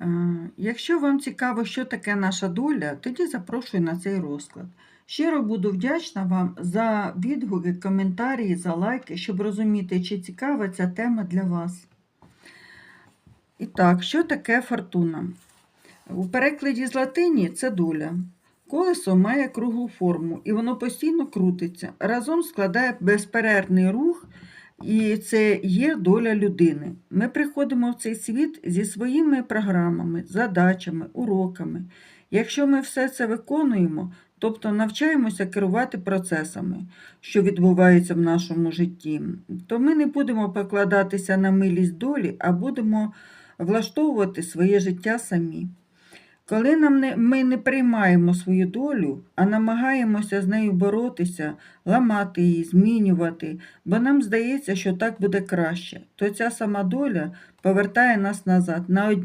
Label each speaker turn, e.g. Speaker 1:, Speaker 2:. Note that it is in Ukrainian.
Speaker 1: Е, Якщо вам цікаво, що таке наша доля, тоді запрошую на цей розклад. Щиро буду вдячна вам за відгуки, коментарі, за лайки, щоб розуміти, чи цікава ця тема для вас. І так, що таке фортуна? У перекладі з латині це доля. Колесо має круглу форму і воно постійно крутиться. Разом складає безперервний рух, і це є доля людини. Ми приходимо в цей світ зі своїми програмами, задачами, уроками. Якщо ми все це виконуємо, тобто навчаємося керувати процесами, що відбуваються в нашому житті, то ми не будемо покладатися на милість долі, а будемо влаштовувати своє життя самі. Коли нам не, ми не приймаємо свою долю, а намагаємося з нею боротися, ламати її, змінювати, бо нам здається, що так буде краще, то ця сама доля повертає нас назад на